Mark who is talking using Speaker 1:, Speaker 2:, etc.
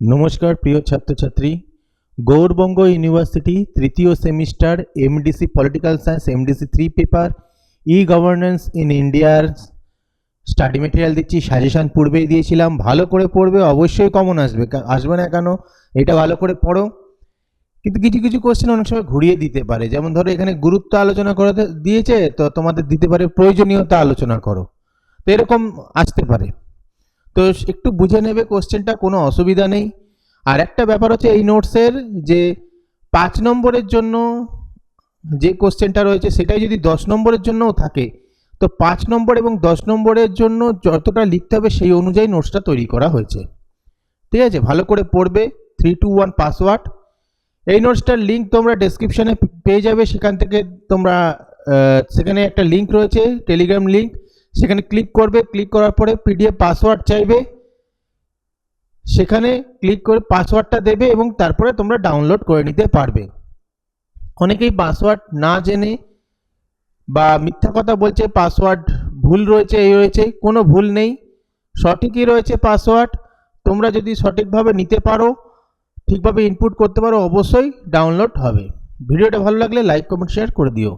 Speaker 1: নমস্কার, প্রিয় ছাত্রছাত্রী। গৌরবঙ্গ ইউনিভার্সিটি তৃতীয় semester MDC political science, MDC three paper e governance in ইন্ডিয়ার স্টাডি মেটেরিয়াল দিচ্ছি, সাজেশান পূর্বেই দিয়েছিলাম। ভালো করে পড়বে, অবশ্যই কমন আসবে। আসবে না কেন? এটা ভালো করে পড়ো। কিন্তু কিছু কিছু কোশ্চেন অনেক সময় ঘুরিয়ে দিতে পারে। যেমন ধরো, এখানে গুরুত্ব আলোচনা করাতে দিয়েছে, তো তোমাদের দিতে পারে প্রয়োজনীয়তা আলোচনা করো। তো এরকম আসতে পারে। তো একটু বুঝে নেবে কোশ্চেনটা কোনো অসুবিধা নেই। আর একটা ব্যাপার হচ্ছে এই নোটসের যে পাঁচ নম্বরের জন্য যে কোশ্চেনটা রয়েছে, সেটাই যদি দশ নম্বরের জন্যও থাকে, তো পাঁচ নম্বর এবং দশ নম্বরের জন্য যতটা লিখতে হবে, সেই অনুযায়ী নোটসটা তৈরি করা হয়েছে। ঠিক আছে? ভালো করে পড়বে থ্রি টু ওয়ান পাসওয়ার্ড এই নোটসটার লিঙ্ক তোমরা ডেসক্রিপশানে পেয়ে যাবে, সেখান থেকে তোমরা সেখানে একটা লিঙ্ক রয়েছে টেলিগ্রাম লিঙ্ক সেখানে ক্লিক করবে ক্লিক করার পরে পিডিএফ পাসওয়ার্ড চাইবে। সেখানে ক্লিক করে পাসওয়ার্ডটা দেবে এবং তারপরে তোমরা ডাউনলোড করে নিতে পারবে। অনেকেই পাসওয়ার্ড না জেনে বা মিথ্যা কথা বলছে পাসওয়ার্ড ভুল রয়েছে, এই রয়েছে, কোনো ভুল নেই। সঠিকই রয়েছে পাসওয়ার্ড তোমরা যদি সঠিকভাবে নিতে পারো, ঠিকভাবে ইনপুট করতে পারো, অবশ্যই ডাউনলোড হবে। ভিডিওটা ভালো লাগলে লাইক কমেন্ট শেয়ার করে দিও।